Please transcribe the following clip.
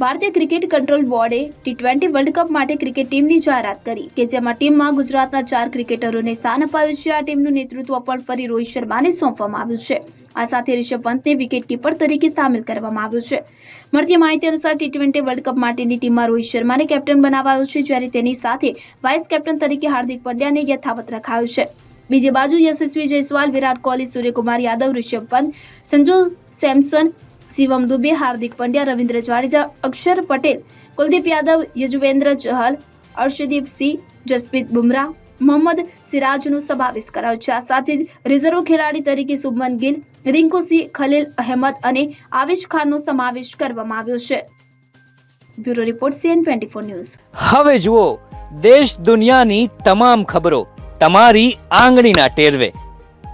ભારતીય cricket control બોર્ડે T twenty world cup માટે ક્રિકેટ ટીમની જાહેરાત કરી કે જેમાં ટીમમાં ગુજરાતના ચાર ક્રિકેટરોને સ્થાન અપાયું છે. આ ટીમનું નેતૃત્વ પણ ફરી રોહિત શર્માને સોંપવામાં આવ્યું છે. આ સાથે રિષભ પંતને વિકેટ કીપર તરીકે સામેલ કરવામાં આવ્યું છે. મળતી માહિતી અનુસાર ટી ટ્વેન્ટી વર્લ્ડ કપ માટેની ટીમમાં રોહિત શર્માને કેપ્ટન બનાવાયો છે, જ્યારે તેની સાથે વાઇસ કેપ્ટન તરીકે હાર્દિક પંડ્યાને યથાવત રખાયું છે. બીજી બાજુ યશસ્વી જયસ્વાલ, વિરાટ કોહલી, સૂર્યકુમાર યાદવ, રિષભ પંત, સંજુ સેમસન શિવમ દુબે, હાર્દિક પંડ્યા, રવિન્દ્ર જાડેજા, અક્ષર પટેલ, કુલદીપ યાદવ, યજુવેન્દ્ર ચહલ, અર્શદીપ સિંહ, જસપ્રીત બુમરાહ, મોહમ્મદ સિરાજનો સમાવેશ કરાયો છે. આ સાથે જ રિઝર્વ ખેલાડી તરીકે શુભમન ગિલ રિંકુસિંહ ખલીલ અહેમદ અને આવિશ ખાનનો સમાવેશ કરવામાં આવ્યો છે. Bureau report CN twenty four news. હવે જુઓ, દેશ દુનિયાની તમામ ખબરો તમારી આંગળીના ટેરવે.